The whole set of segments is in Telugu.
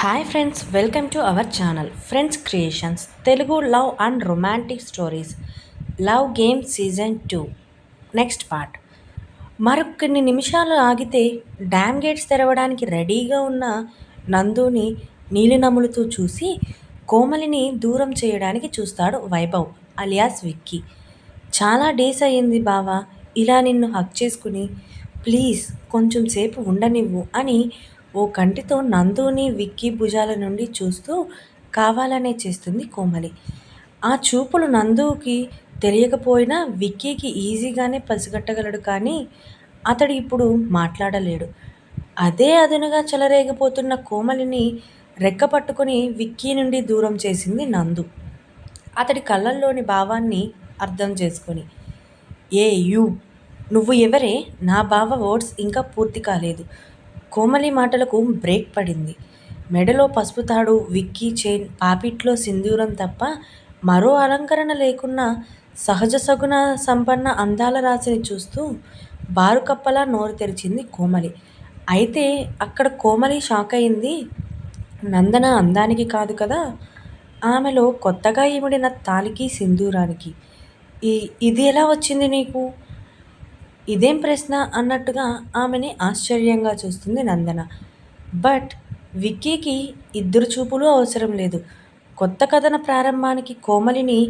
Hi friends welcome to our channel Friends Creations Telugu love and romantic stories love game season two next part మరికొన్ని నిమిషాలు ఆగితే డ్యామ్ గేట్స్ తెరవడానికి రెడీగా ఉన్న నందుని నీలి నములుతూ చూసి కోమలిని దూరం చేయడానికి చూస్తాడు వైభవ్ అలియాస్ విక్కీ. చాలా డేస్ అయ్యింది బావా ఇలా నిన్ను హక్ చేసుకుని ప్లీజ్ కొంచెం సేపు ఉండనివ్వు అని ఓ కంటితో నందుని విక్కీ భుజాల నుండి చూస్తూ కావాలనే చేస్తుంది కోమలి. ఆ చూపులు నందుకి తెలియకపోయినా విక్కీకి ఈజీగానే పసిగట్టగలడు కానీ అతడు ఇప్పుడు మాట్లాడలేడు. అదే అదునుగా చెలరేగిపోతున్న కోమలిని రెక్క పట్టుకుని విక్కీ నుండి దూరం చేసింది నందు. అతడి కళ్ళల్లోని భావాన్ని అర్థం చేసుకొని ఏ యూ నువ్వు ఎవరే? నా బావ వర్డ్స్ ఇంకా పూర్తి కాలేదు. కోమలి మాటలకు బ్రేక్ పడింది. మెడలో పసుపు తాడు విక్కీ చైన్ పాపిట్లో సింధూరం తప్ప మరో అలంకరణ లేకున్నా సహజ సగుణ సంపన్న అందాల రాశిని చూస్తూ బారు కప్పలా నోరు తెరిచింది కోమలి. అయితే అక్కడ కోమలి షాక్ అయింది. నందన అందానికి కాదు కదా ఆమెలో కొత్తగా ఇమిడిన తాలికి సింధూరానికి. ఈ ఇది ఎలా వచ్చింది నీకు? ఇదేం ప్రశ్న అన్నట్టుగా ఆమెని ఆశ్చర్యంగా చూస్తుంది నందన. బట్ విక్కీకి ఇద్దరు చూపులు అవసరం లేదు. కొత్త కథన ప్రారంభానికి కోమలిని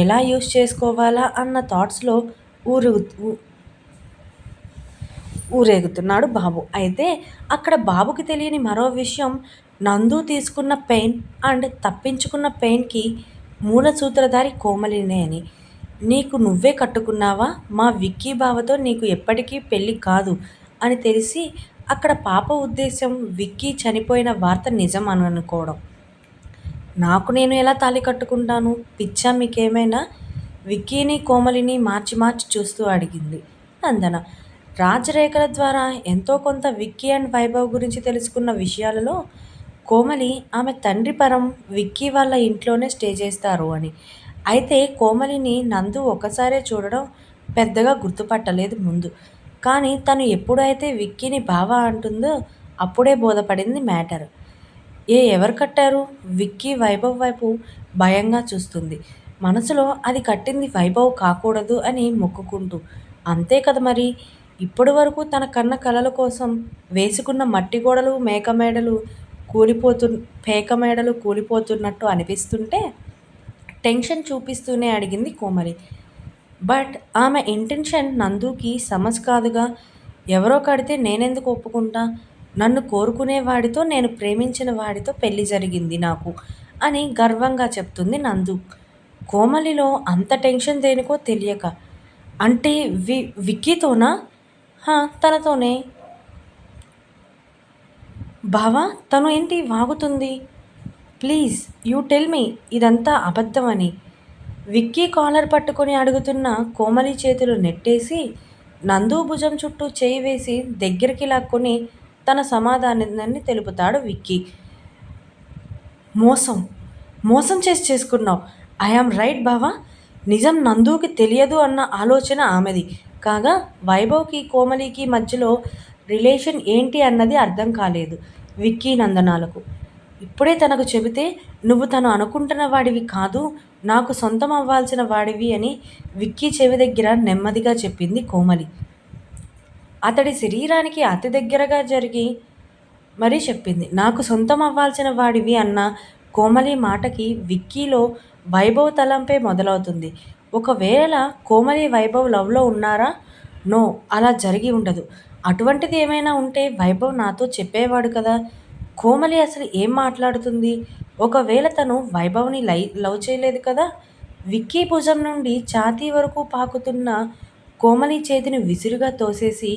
ఎలా యూస్ చేసుకోవాలా అన్న థాట్స్లో ఊరు ఊరేగుతున్నాడు బాబు. అయితే అక్కడ బాబుకి తెలియని మరో విషయం నందు తీసుకున్న పెయిన్ అండ్ తప్పించుకున్న పెయిన్కి మూల సూత్రధారి కోమలినే అని. నీకు నువ్వే కట్టుకున్నావా? మా విక్కీ బావతో నీకు ఎప్పటికీ పెళ్ళి కాదు అని తెలిసి అక్కడ పాప ఉద్దేశం విక్కీ చనిపోయిన వార్త నిజం అని అనుకోవడం. నాకు నేను ఎలా తాళి కట్టుకుంటాను? పిచ్చా మీకేమైనా? విక్కీని కోమలిని మార్చి మార్చి చూస్తూ అడిగింది నందన. రాజరేఖల ద్వారా ఎంతో కొంత విక్కీ అండ్ వైభవ్ గురించి తెలుసుకున్న విషయాలలో కోమలి ఆమె తండ్రి పరం విక్కీ వాళ్ళ ఇంట్లోనే స్టే చేస్తారు అని. అయితే కోమలిని నందు ఒకసారే చూడడం పెద్దగా గుర్తుపట్టలేదు ముందు. కానీ తను ఎప్పుడైతే విక్కీని బావా అంటుందో అప్పుడే బోధపడింది మ్యాటర్. ఏ ఎవరు కట్టారు? విక్కీ వైభవ్ వైపు భయంగా చూస్తుంది. మనసులో అది కట్టింది వైభవ్ కాకూడదు అని మొక్కుకుంటూ. అంతే కదా మరి? ఇప్పటి వరకు తన కన్న కలల కోసం వేసుకున్న మట్టి గోడలు మేక మేడలు కూలిపోతు పేక మేడలు కూలిపోతున్నట్టు అనిపిస్తుంటే టెన్షన్ చూపిస్తూనే అడిగింది కోమలి. బట్ ఆమె ఇంటెన్షన్ నందుకి సమస్ కాదుగా. ఎవరో కడితే నేనెందుకు ఒప్పుకుంటా? నన్ను కోరుకునే వాడితో నేను ప్రేమించిన వాడితో పెళ్ళి జరిగింది నాకు అని గర్వంగా చెప్తుంది నందు. కోమలిలో అంత టెన్షన్ దేనికో తెలియక. అంటే వి విక్కీతోనా? తనతోనే. బావా తను ఏంటి వాగుతుంది? ప్లీజ్ యూ టెల్ మీ ఇదంతా అబద్ధమని. విక్కీ కాలర్ పట్టుకొని అడుగుతున్న కోమలి చేతులు నెట్టేసి నందు భుజం చుట్టూ చేయి వేసి దగ్గరికి లాక్కొని తన సమాధానాన్ని తెలుపుతాడు విక్కీ. మోసం మోసం చేసి చేసుకున్నావు. ఐఆమ్ రైట్ బావా. నిజం నందుకి తెలియదు అన్న ఆలోచన ఆమెది. కాగా వైభవ్కి కోమలికి మధ్యలో రిలేషన్ ఏంటి అన్నది అర్థం కాలేదు విక్కీ నందనాలకు. ఇప్పుడే తనకు చెబితే నువ్వు తను అనుకుంటున్న వాడివి కాదు నాకు సొంతం అవ్వాల్సిన వాడివి అని విక్కీ చెవి దగ్గర నెమ్మదిగా చెప్పింది కోమలి. అతడి శరీరానికి అతి దగ్గరగా జరిగి మరీ చెప్పింది నాకు సొంతం అవ్వాల్సిన వాడివి అన్న కోమలి మాటకి విక్కీలో వైభవ్ తలంపే మొదలవుతుంది. ఒకవేళ కోమలి వైభవ్ లవ్లో ఉన్నారా? నో అలా జరిగి ఉండదు. అటువంటిది ఏమైనా ఉంటే వైభవ్ నాతో చెప్పేవాడు కదా. కోమలి అసలు ఏం మాట్లాడుతుంది? ఒకవేళ తను వైభవ్ని లై లవ్ చేయలేదు కదా? విక్కీ భుజం నుండి ఛాతీ వరకు పాకుతున్న కోమలి చేతిని విసురుగా తోసేసి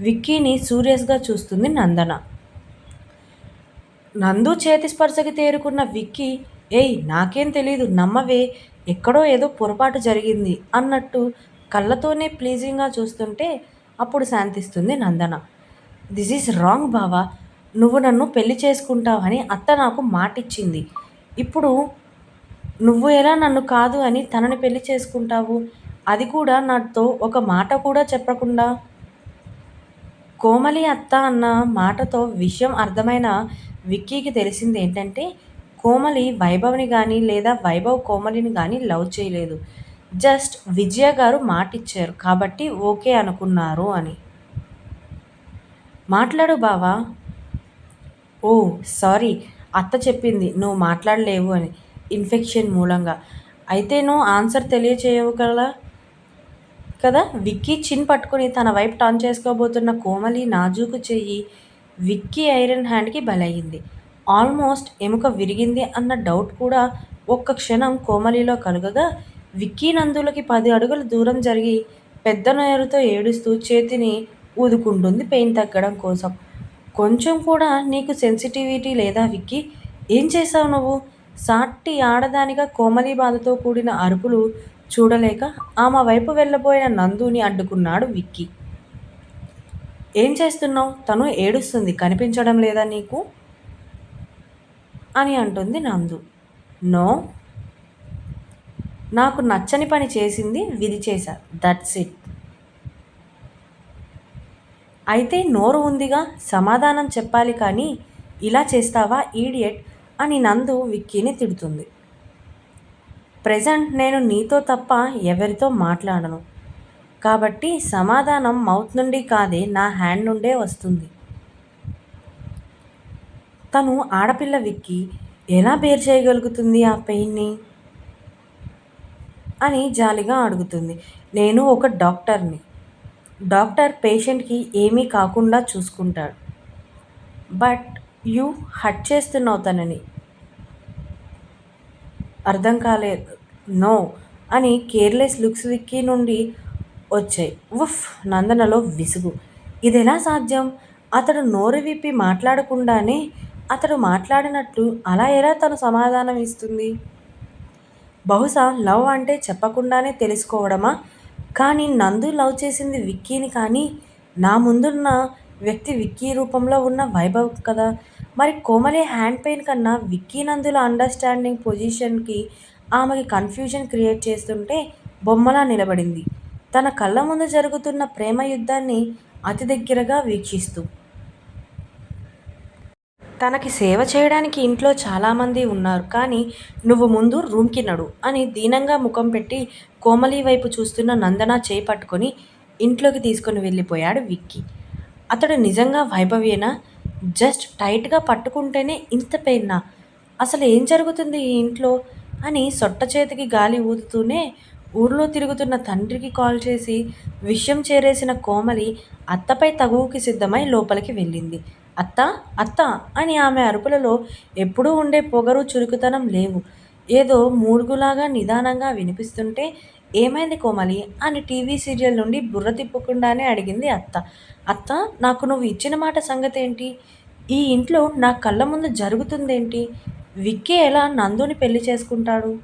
విక్కీని సూరియస్గా చూస్తుంది నందన. నందు చేతి స్పర్శకి తేరుకున్న విక్కీ ఏయ్ నాకేం తెలీదు నమ్మవే ఎక్కడో ఏదో పొరపాటు జరిగింది అన్నట్టు కళ్ళతోనే ప్లీజింగ్గా చూస్తుంటే అప్పుడు శాంతిస్తుంది నందన. దిస్ ఈజ్ రాంగ్ బావా నువ్వు నన్ను పెళ్ళి చేసుకుంటావని అత్త నాకు మాటిచ్చింది. ఇప్పుడు నువ్వు ఎలా నన్ను కాదు అని తనని పెళ్ళి చేసుకుంటావు? అది కూడా నాతో ఒక మాట కూడా చెప్పకుండా? కోమలి అత్త అన్న మాటతో విషయం అర్థమైన విక్కీకి తెలిసింది ఏంటంటే కోమలి వైభవ్ని కానీ లేదా వైభవ్ కోమలిని కానీ లవ్ చేయలేదు. జస్ట్ విజయ గారు మాట ఇచ్చారు కాబట్టి ఓకే అనుకున్నారు అని. మాట్లాడు బావా. ఓ సారీ అత్త చెప్పింది నువ్వు మాట్లాడలేవు అని ఇన్ఫెక్షన్ మూలంగా. అయితే నువ్వు ఆన్సర్ తెలియచేయవు కదా కదా విక్కీ చిన్ పట్టుకుని తన వైపు టర్న్ చేసుకోబోతున్న కోమలి నాజూకు చెయ్యి విక్కీ ఐరన్ హ్యాండ్కి బలయ్యింది. ఆల్మోస్ట్ ఎముక విరిగింది అన్న డౌట్ కూడా ఒక్క క్షణం కోమలిలో కలుగగా విక్కీ నందులకి పది అడుగుల దూరం జరిగి పెద్ద నేరుతో ఏడుస్తూ చేతిని ఊదుకుంటుంది పెయిన్ తగ్గడం కోసం. కొంచెం కూడా నీకు సెన్సిటివిటీ లేదా విక్కీ? ఏం చేశావు నువ్వు? సాటి ఆడదానిగా కోమలి బాధతో కూడిన అరుపులు చూడలేక ఆమె వైపు వెళ్ళబోయిన నందుని అడ్డుకున్నాడు విక్కీ. ఏం చేస్తున్నావు? తను ఏడుస్తుంది. కనిపించడం లేదా నీకు? అని అంటుంది నందు. నో. నాకు నచ్చని పని చేసింది విధి చేశా. దట్స్ ఇట్ అయితే నోరు ఉందిగా సమాధానం చెప్పాలి కానీ ఇలా చేస్తావా ఈడియట్ అని నందు విక్కీని తిడుతుంది. ప్రజెంట్ నేను నీతో తప్ప ఎవరితో మాట్లాడను. కాబట్టి సమాధానం మౌత్ నుండి కాదే నా హ్యాండ్ నుండే వస్తుంది. తను ఆడపిల్ల విక్కి ఎలా బేర్ చేయగలుగుతుంది ఆ పెయిన్ని? అని జాలిగా అడుగుతుంది. నేను ఒక డాక్టర్ని. డాక్టర్ పేషెంట్కి ఏమీ కాకుండా చూసుకుంటాడు. బట్ యూ హట్ చేస్తున్నావు తనని. అర్థం కాలేదు. నో అని కేర్లెస్ లుక్స్ విక్కీ నుండి వచ్చాయి. ఉఫ్! నందనలో విసుగు. ఇది ఎలా సాధ్యం? అతడు నోరు విప్పి మాట్లాడకుండానే అతడు మాట్లాడినట్లు అలా ఎలా తను సమాధానం ఇస్తుంది? బహుశా లవ్ అంటే చెప్పకుండానే తెలుసుకోవడమా? కానీ నందు లవ్ చేసింది విక్కీని కానీ నా ముందున్న వ్యక్తి విక్కీ రూపంలో ఉన్న వైభవ్ కదా. మరి కోమలి హ్యాండ్ పెయిన్ కన్నా విక్కీ నందుల అండర్స్టాండింగ్ పొజిషన్కి ఆమెకి కన్ఫ్యూజన్ క్రియేట్ చేస్తుంటే బొమ్మలా నిలబడింది. తన కళ్ళ ముందు జరుగుతున్న ప్రేమ యుద్ధాన్ని అతి దగ్గరగా వీక్షిస్తూ తనకి సేవ చేయడానికి ఇంట్లో చాలామంది ఉన్నారు కానీ నువ్వు ముందు రూమ్కి నడు అని దీనంగా ముఖం పెట్టి కోమలి వైపు చూస్తున్న నందన చేయి పట్టుకొని ఇంట్లోకి తీసుకొని వెళ్ళిపోయాడు విక్కీ. అతడు నిజంగా వైభవేనా? జస్ట్ టైట్గా పట్టుకుంటేనే ఇంత పెయిన్నా అసలు ఏం జరుగుతుంది ఈ ఇంట్లో? అని సొట్ట చేతికి గాలి ఊదుతూనే ఊర్లో తిరుగుతున్న తండ్రికి కాల్ చేసి విషయం చేరేసిన కోమలి అత్తపై తగువుకి సిద్ధమై లోపలికి వెళ్ళింది. అత్త అత్త అని ఆమె అరుపులలో ఎప్పుడూ ఉండే పొగరు చురుకుతనం లేవు. ఏదో మూడుగులాగా నిదానంగా వినిపిస్తుంటే ఏమైంది కోమలి? అని టీవీ సీరియల్ నుండి బుర్ర తిప్పకుండానే అడిగింది అత్త. అత్త నాకు నువ్వు ఇచ్చిన మాట సంగతి ఏంటి ఈ ఇంట్లో నా కళ్ళ ముందు జరుగుతుందేంటి? విక్కీ ఎలా నందుని పెళ్ళి చేసుకుంటాడు?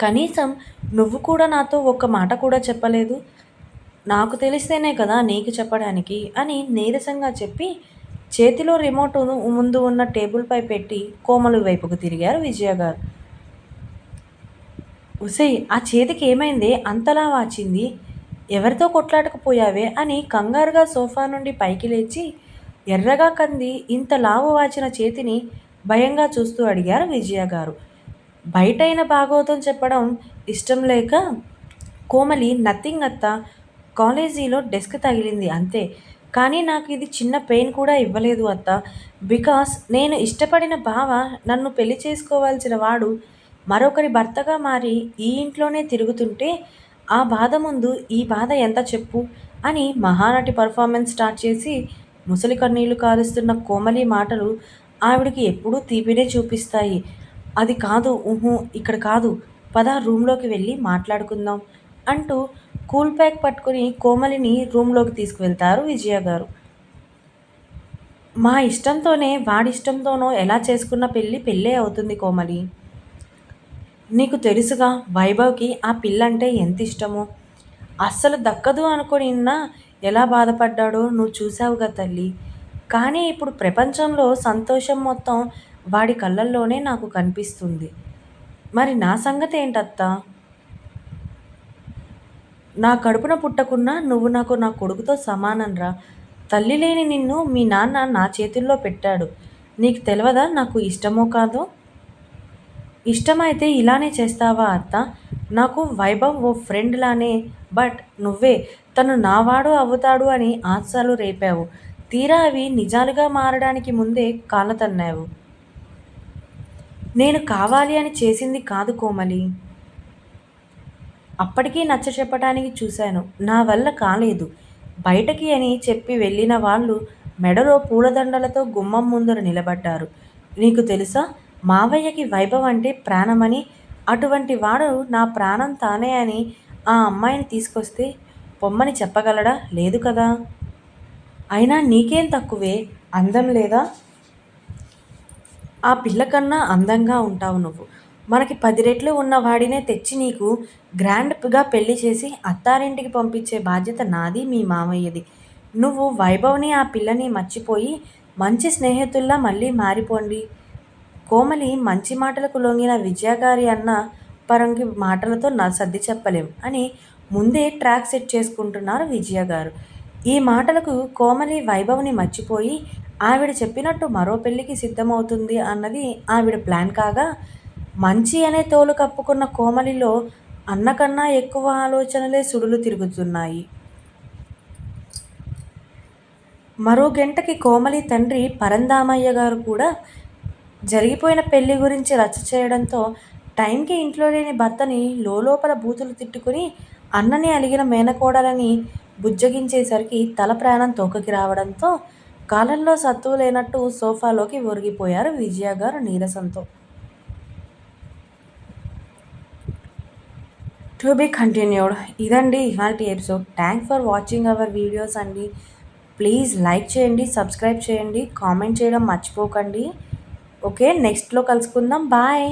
కనీసం నువ్వు కూడా నాతో ఒక్క మాట కూడా చెప్పలేదు? నాకు తెలిస్తేనే కదా నీకు చెప్పడానికి అని నీరసంగా చెప్పి చేతిలో రిమోట్ను ముందు ఉన్న టేబుల్పై పెట్టి కోమలు వైపుకు తిరిగారు విజయ గారు. ఉసై ఆ చేతికి ఏమైంది? అంతలా వాచింది. ఎవరితో కొట్లాడకపోయావే? అని కంగారుగా సోఫా నుండి పైకి లేచి ఎర్రగా కంది ఇంత లావు వాచిన చేతిని భయంగా చూస్తూ అడిగారు విజయ గారు. బయటైన భాగవతం చెప్పడం ఇష్టం లేక కోమలి నథింగ్ అత్త కాలేజీలో డెస్క్ తగిలింది అంతే. కానీ నాకు ఇది చిన్న పెయిన్ కూడా ఇవ్వలేదు అత్త. బికాస్ నేను ఇష్టపడిన బావ నన్ను పెళ్ళి చేసుకోవాల్సిన వాడు మరొకరి భర్తగా మారి ఈ ఇంట్లోనే తిరుగుతుంటే ఆ బాధ ముందు ఈ బాధ ఎంత చెప్పు అని మహానటి పర్ఫార్మెన్స్ స్టార్ట్ చేసి ముసలి కన్నీళ్ళు కారుస్తున్న కోమలి మాటలు ఆవిడికి ఎప్పుడూ తీపినే చూపిస్తాయి. అది కాదు ఊహు ఇక్కడ కాదు. పద రూమ్లోకి వెళ్ళి మాట్లాడుకుందాం అంటూ కూల్ ప్యాక్ పట్టుకుని కోమలిని రూమ్లోకి తీసుకువెళ్తారు విజయ గారు. మా ఇష్టంతోనే వాడిష్టంతోనో ఎలా చేసుకున్న పెళ్ళి పెళ్ళే అవుతుంది కోమలి. నీకు తెలుసుగా వైభవ్కి ఆ పిల్లంటే ఎంత ఇష్టమో? అస్సలు దక్కదు అనుకునిన్నా ఎలా బాధపడ్డాడో నువ్వు చూసావుగా తల్లి. కానీ ఇప్పుడు ప్రపంచంలో సంతోషం మొత్తం వాడి కళ్ళల్లోనే నాకు కనిపిస్తుంది. మరి నా సంగతి ఏంటత్తా? నా కడుపున పుట్టకున్నా నువ్వు నాకు నా కొడుకుతో సమానంరా. తల్లి లేని నిన్ను మీ నాన్న నా చేతుల్లో పెట్టాడు. నీకు తెలియదా నాకు ఇష్టమో కాదో? ఇష్టమైతే ఇలానే చేస్తావా అత్త? నాకు వైభవ్ ఓ ఫ్రెండ్ లానే బట్ నువ్వే తను నావాడు అవుతాడు అని ఆశలు రేపావు. తీరా అవి నిజాలుగా మారడానికి ముందే కాలతన్నావు నేను కావాలి అని చేసింది కాదు కోమలి. అప్పటికీ నచ్చ చెప్పడానికి చూశాను. నా వల్ల కాలేదు. బయటకి అని చెప్పి వెళ్ళిన వాళ్ళు మెడలో పూలదండలతో గుమ్మం ముందర నిలబడ్డారు. నీకు తెలుసా? మావయ్యకి వైభవ్ అంటే ప్రాణమని? అటువంటి వాడు నా ప్రాణం తానే అని ఆ అమ్మాయిని తీసుకొస్తే పొమ్మని చెప్పగలడా? లేదు కదా? అయినా నీకేం తక్కువే? అందం లేదా? ఆ పిల్ల కన్నా అందంగా ఉంటావు నువ్వు. మనకి పది రెట్లు ఉన్న వాడినే తెచ్చి నీకు గ్రాండ్గా పెళ్ళి చేసి అత్తారింటికి పంపించే బాధ్యత నాది మీ మామయ్యది. నువ్వు వైభవ్ని ఆ పిల్లని మర్చిపోయి మంచి స్నేహితుల్లా మళ్ళీ మారిపోండి. కోమలి మంచి మాటలకు లొంగిన విజయగారి అన్న పరంగి మాటలతో నా సర్ది చెప్పలేం అని ముందే ట్రాక్ సెట్ చేసుకుంటున్నారు విజయ గారు ఈ మాటలకు కోమలి వైభవ్ని మర్చిపోయి ఆవిడ చెప్పినట్టు మరో పెళ్ళికి సిద్ధమవుతుంది అన్నది ఆవిడ ప్లాన్ కాగా మంచి అనే తోలు కప్పుకున్న కోమలిలో అన్నకన్నా ఎక్కువ ఆలోచనలే సుడులు తిరుగుతున్నాయి. మరో గంటకి కోమలి తండ్రి పరందామయ్య గారు కూడా జరిగిపోయిన పెళ్ళి గురించి రచ్చ చేయడంతో టైంకి ఇంట్లో లేని భర్తని లోపల బూతులు తిట్టుకుని అన్నని అలిగిన మేనకోడలని బుజ్జగించేసరికి తల ప్రాణం తోకకి రావడంతో కాలంలో సత్తువు లేనట్టు సోఫాలోకి ఒరిగిపోయారు విజయ గారు నీరసంతో. టు బి కంటిన్యూడ్ ఇదండి ఇవాటి episode thank for watching our videos అండి. ప్లీజ్ లైక్ చేయండి సబ్స్క్రైబ్ చేయండి కామెంట్ చేయడం మర్చిపోకండి. ఓకే నెక్స్ట్లో కలుసుకుందాం. బాయ్